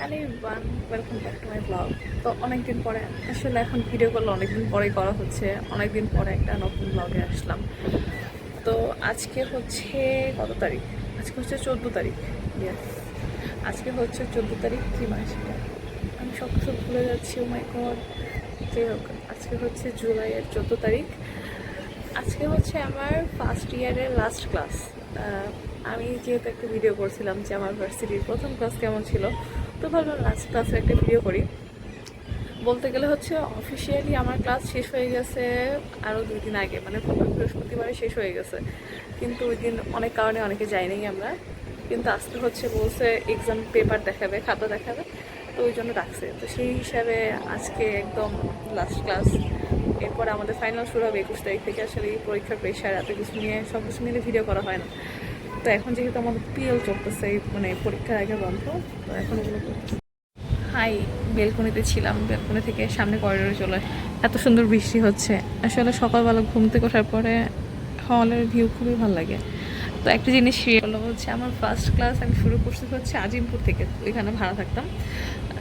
Hello one welcome back to my blog. তো অনেকদিন পরে, আসলে এখন ভিডিও করলে অনেকদিন পরেই করা হচ্ছে। অনেকদিন পরে একটা নতুন ব্লগে আসলাম। তো আজকে হচ্ছে কত তারিখ? আজকে হচ্ছে চোদ্দ তারিখ। ইয়েস আজকে হচ্ছে চোদ্দ তারিখ, কি মাস আমি সব কিছু ভুলে যাচ্ছি ও মাই গড হোক, আজকে হচ্ছে জুলাইয়ের চোদ্দ তারিখ। আজকে হচ্ছে আমার ফার্স্ট ইয়ারের লাস্ট ক্লাস আমি যেহেতু একটা ভিডিও করছিলাম যে আমার ভার্সিটির প্রথম ক্লাস কেমন ছিল তো ভাবলাম লাস্ট ক্লাসের একটা ভিডিও করি। বলতে গেলে হচ্ছে অফিসিয়ালি আমার ক্লাস শেষ হয়ে গেছে আরও দুই দিন আগে মানে বৃহস্পতিবারে শেষ হয়ে গেছে। কিন্তু ওই দিন অনেক কারণে অনেকে যায়নি আমরা। কিন্তু আজকে হচ্ছে বলছে এক্সাম পেপার দেখাবে, খাতা দেখাবে, তো ওই জন্য রাখছে তো সেই হিসাবে আজকে একদম লাস্ট ক্লাস এরপর আমাদের ফাইনাল শুরু হবে একুশ তারিখ থেকে, আসলে এই পরীক্ষার প্রেশার এত কিছু নিয়ে সব কিছু মিলে ভিডিও করা হয় না। তো এখন যেহেতু আমাদের পিএল চলতেছে মানে পরীক্ষার আগে বন্ধ, তো এখন ওগুলো হাই, বেলকনিতে ছিলাম, বেলকনি থেকে সামনে করিডোরে চলে এত সুন্দর বৃষ্টি হচ্ছে। আসলে সকালবেলা ঘুম থেকে ওঠার পরে হলের ভিউ খুবই ভালো লাগে। তো একটা জিনিস হলো হচ্ছে, আমার ফার্স্ট ক্লাস আমি শুরু করছি হচ্ছে আজিমপুর থেকে, ওইখানে ভাড়া থাকতাম।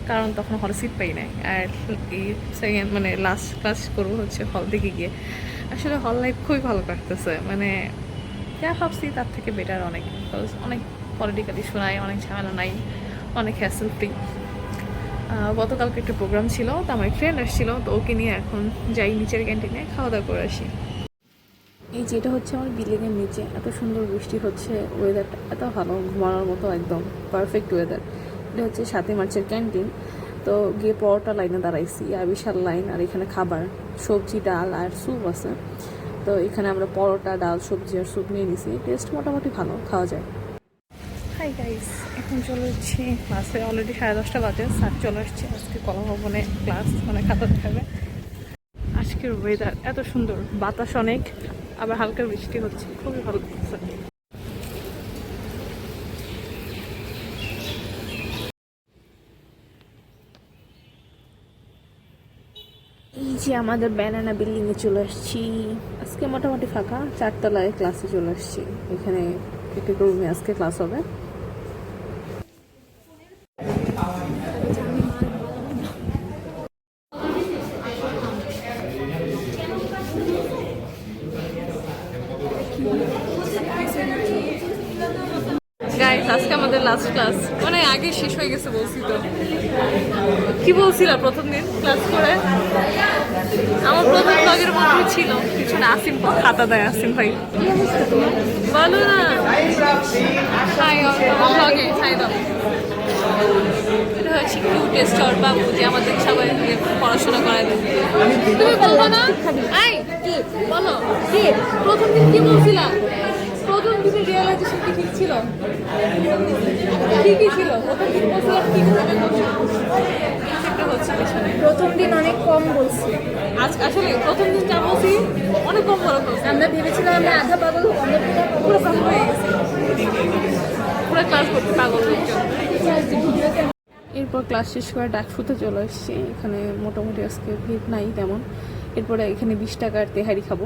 কারণ তখন হলে সিট পাই নাই। আর এই সেকেন্ড মানে লাস্ট ক্লাস করব হচ্ছে হল থেকে গিয়ে। আসলে হল লাইফ খুবই ভালো কাটতেছে মানে যা ভাবছি, তার থেকে বেটার অনেক, Because অনেক পলিটিক্যাল ইস্যু নাই, অনেক ঝামেলা নাই, অনেক হ্যাসেল ফ্রি গতকালকে একটা প্রোগ্রাম ছিল, তো আমার ফ্রেন্ড আসছিল, তো ওকে নিয়ে এখন যাই নিচের ক্যান্টিনে খাওয়া দাওয়া করে আসি। এই যেটা হচ্ছে আমার বিল্ডিংয়ের নিচে, এত সুন্দর বৃষ্টি হচ্ছে ওয়েদারটা এত ভালো, ঘুমানোর মতো একদম পারফেক্ট ওয়েদার এটা হচ্ছে সাতই মার্চের ক্যান্টিন তো গিয়ে পরোটা লাইনে দাঁড়াইছি, আর বিশাল লাইন, আর এখানে খাবার, সবজি, ডাল, আর স্যুপ আছে। তো এখানে আমরা পরোটা ডাল সবজি আর স্যুপ নিয়ে নিছি। টেস্ট মোটামুটি ভালো খাওয়া যায়। হাই গাইস এখন চলে যাচ্ছি ক্লাসে অলরেডি সাড়ে দশটা বাজে। স্যার চলে আসছে আজকে কলা ভবনে ক্লাস মানে খাতা দেখাবে। আজকের ওয়েদার এত সুন্দর। বাতাস অনেক আবার হালকা বৃষ্টি হচ্ছে। খুবই ভালো লাগছে। এই যে আমাদের ব্যানানা বিল্ডিং এ চলে আসছি আজকে মোটামুটি ফাঁকা চারতলায় ক্লাসে চলে আসছি। এখানে একটি রুমে আজকে ক্লাস হবে গাইস আজকে আমাদের লাস্ট ক্লাস মানে আগে শেষ হয়ে গেছে বলছি তো। কি বলছিলাম প্রথম দিন ক্লাস করে? আমার প্রথম ব্লগের মধ্যে ছিল। পিছনে আসিম খাতা দেয় আসিম ভাই। বলো না। ব্লগে দাও এটা হচ্ছে কিউ টেস্টার বাবু যে আমাদের সবাই পড়াশোনা করায়। তুমি বলব না? আই বলো। প্রথম দিন কি বলছিলাম প্রথম দিনের রিয়েলাইজেশন কি ঠিক ছিল? কি ছিল? প্রথম দিন বলছিলাম কি একটা হচ্ছে পেছনে। প্রথম দিন অনেক কম বলছি। আজ আসলে প্রথম দিন যা বলছি অনেক কম বড় বলছি আমরা ভেবেছিলাম আমরা আধা পাগল পুরো পাগল হয়ে গেছে। পুরো ক্লাস করতে পাগল লোকজন এরপর ক্লাস শেষ করে ডাকফুতে চলে এসেছি। এখানে মোটামুটি আজকে ভিড় নাই তেমন। এরপরে এখানে বিশ টাকার তেহারি খাব।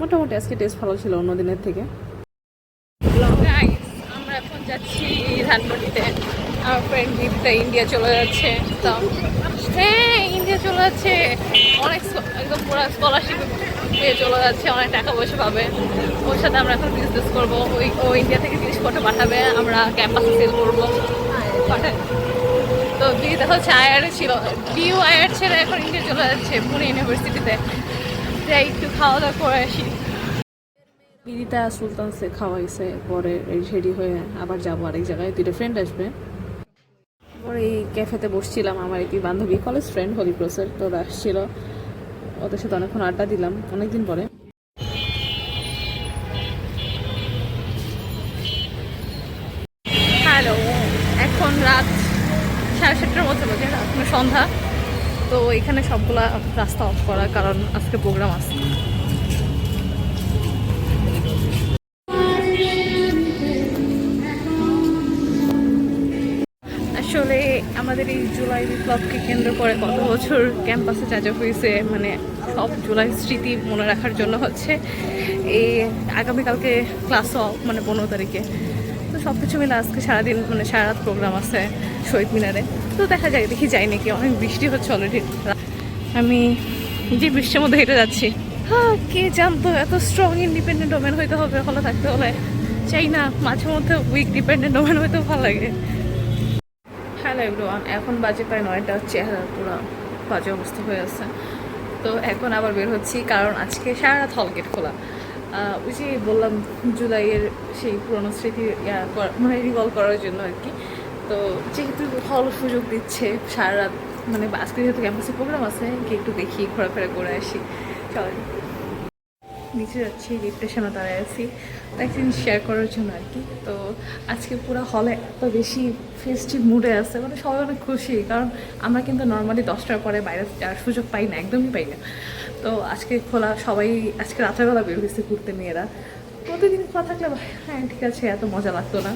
মোটামুটি আজকে টেস্ট ভালো ছিল অন্য দিনের থেকে। যাচ্ছি ধানমন্ডিতে। আমার ফ্রেন্ড দীপটা ইন্ডিয়া চলে যাচ্ছে। তো হ্যাঁ ইন্ডিয়া চলে যাচ্ছে। অনেক একদম পুরো স্কলারশিপ পেয়ে চলে যাচ্ছে। অনেক টাকা পয়সা পাবে। ওর সাথে আমরা এখন বিজনেস করব। ওই ও ইন্ডিয়া থেকে জিনিসপত্র পাঠাবে। আমরা ক্যাম্পাসে সেল করব। তো দিদি হচ্ছে আয়ারে ছিল। ডিউ আয়ার ছেড়ে এখন ইন্ডিয়া চলে যাচ্ছে, পুনে ইউনিভার্সিটিতে যাই, একটু খাওয়া দাওয়া করে আসি। দিদিটা সুলতান সে খাওয়াইছে, পরে রেডি হয়ে আবার যাব আরেক জায়গায়। দুইটা ফ্রেন্ড আসবে। পরে এই ক্যাফেতে বসছিলাম, আমার একটি বান্ধবী কলেজ ফ্রেন্ড হলিপ্রসের তো ওরা আসছিল। ওদের সাথে অনেকক্ষণ আড্ডা দিলাম, অনেকদিন পরে। হ্যালো এখন রাত সাড়ে সাতটার মধ্যে বাজে সন্ধ্যা। তো এখানে সবগুলা রাস্তা অফ করা, কারণ আজকে প্রোগ্রাম আছে। আমাদের এই জুলাই বিপ্লবকে কেন্দ্র করে কত বছর ক্যাম্পাসে যা হয়েছে মানে সব জুলাই স্মৃতি মনে রাখার জন্য হচ্ছে। এই আগামীকালকে ক্লাস অফ মানে পনেরো তারিখে। তো সব কিছু মিলে আজকে সারাদিন মানে সারা রাত প্রোগ্রাম আছে শহীদ মিনারে। তো দেখা যায়, দেখি যাই নাকি অনেক বৃষ্টি হচ্ছে অলরেডি আমি যে বৃষ্টির মধ্যে হেঁটে যাচ্ছি। হ্যাঁ কে জানতো, এত স্ট্রং ইন্ডিপেন্ডেন্ট ওমেন হইতে হবে হলে থাকতে হলে। চাই না, মাঝে মধ্যে উইক ডিপেন্ডেন্ট ওমেন হইতেও ভালো লাগে। হ্যালো এভরিওয়ান এখন বাজে প্রায় নয়টা, চেহারা পুরো বাজে অবস্থা হয়ে আছে। তো এখন আবার বের হচ্ছি, কারণ আজকে সারা রাত হল গেট খোলা। ওই যে বললাম, জুলাইয়ের সেই পুরনো স্মৃতি, ইয়া মানে রিভলভ করার জন্য আর কি। তো যেহেতু হল সুযোগ দিচ্ছে, সারা রাত মানে আজকে যেহেতু ক্যাম্পাসে প্রোগ্রাম আছে কি একটু দেখি, ঘোরাফেরা করে আসি। চলেন। নিচে যাচ্ছি লিফটের সামনে দাঁড়ায় আছি। একদিন শেয়ার করার জন্য আর কি। তো আজকে পুরো হলে এত বেশি ফেস্টিভ মুডে আছে মানে সবাই অনেক খুশি। কারণ আমরা কিন্তু নর্মালি দশটার পরে বাইরে যাওয়ার সুযোগ পাই না, একদমই পাই না। তো আজকে খোলা, সবাই আজকে রাত্রেবেলা বের হয়েছে ঘুরতে মেয়েরা। প্রতিদিন খোলা থাকলে হ্যাঁ ঠিক আছে, এত মজা লাগতো না।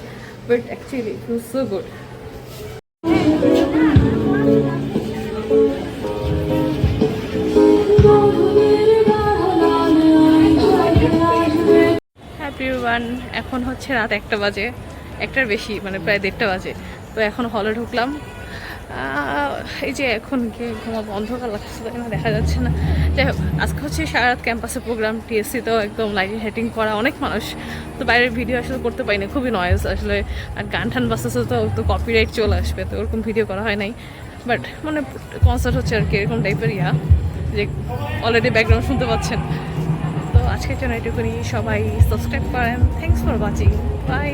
But actually it so good happy one এখন হচ্ছে রাত একটা বাজে, একটার বেশি মানে প্রায় দেড়টা বাজে। তো এখন হলে ঢুকলাম। এই যে এখন গিয়ে ঘুমাবো, অন্ধকার লাগছে তাই না, দেখা যাচ্ছে না। যাই হোক, আজকে হচ্ছে সারা রাত ক্যাম্পাসে প্রোগ্রাম টিএসসি তো একদম লাইটিং হেটিং করা অনেক মানুষ। তো বাইরের ভিডিও আসলে করতে পারি না খুবই নয়েজ আসলে। আর গান টান বাজতেছে তো তো কপিরাইট চলে আসবে, তো ওরকম ভিডিও করা হয় নাই। বাট মানে কনসার্ট হচ্ছে আর কি, এরকম টাইপের ইয়া। যে অলরেডি ব্যাকগ্রাউন্ড শুনতে পাচ্ছেন। আজকের জন্য এটুকুনি। সবাই সাবস্ক্রাইব করেন। Thanks for watching by